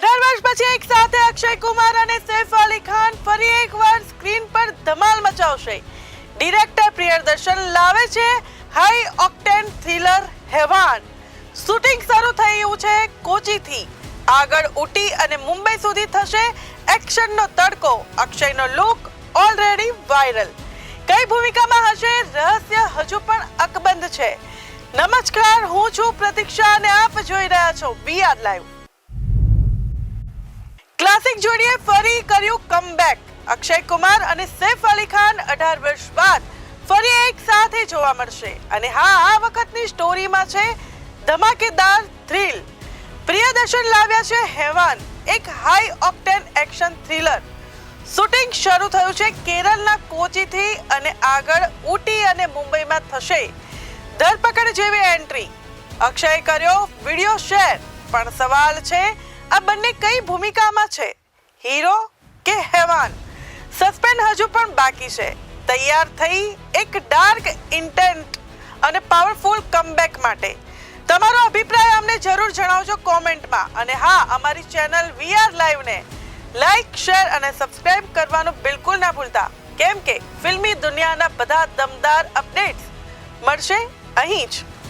અઢાર વર્ષ પછી એક સાથે અક્ષય કુમાર અને સૈફ અલી ખાન ફરી એકવાર સ્ક્રીન પર ધમાલ મચાવશે. ડિરેક્ટર પ્રિયદર્શન લાવે છે high octane thriller Haiwaan. Shooting શરૂ થઈ રહ્યું છે કોચીથી. આગળ ઉટી અને મુંબઈ સુધી થશે એક્શનનો તડકો. અક્ષયનો લુક ઓલરેડી વાયરલ કઈ ભૂમિકામાં હશે રહસ્ય હજુ પણ અકબંધ છે. નમસ્કાર, હું છું પ્રતીક્ષા અને આપ જોઈ રહ્યા છો વીઆર લાઈવ ક્લાસિક જોડીએ ફરી કર્યું કમબેક અક્ષય કુમાર અને સૈફ અલી ખાન અઢાર વર્ષ બાદ ફરી એક સાથે જોવા મળશે. અને હા, આ વખતની સ્ટોરીમાં છે ધમાકેદાર થ્રિલ પ્રિયદર્શન લાવ્યા છે હેવાન, એક high octane action thriller shooting શરૂ થયું છે કેરળના કોચીથી અને આગળ ઉટી અને મુંબઈમાં થશે ધરપકડ જેવી એન્ટ્રી અક્ષયે કર્યો વિડિયો શેર પણ સવાલ છે આ બંને કઈ ભૂમિકામાં છે? હીરો કે હેવાન? સસ્પેન્ડ હજુ પણ બાકી છે. તૈયાર થઈ એક ડાર્ક ઇન્ટેન્ટ અને પાવરફુલ કમબેક માટે. તમારો અભિપ્રાય અમને જરૂર જણાવજો કોમેન્ટમાં. અને હા, અમારી ચેનલ વીઆર લાઈવને લાઈક શેર અને સબસ્ક્રાઇબ કરવાનું બિલકુલ ના ભૂલતા. કેમ કે ફિલ્મી દુનિયાના બધા દમદાર અપડેટ્સ મળશે અહીં જ.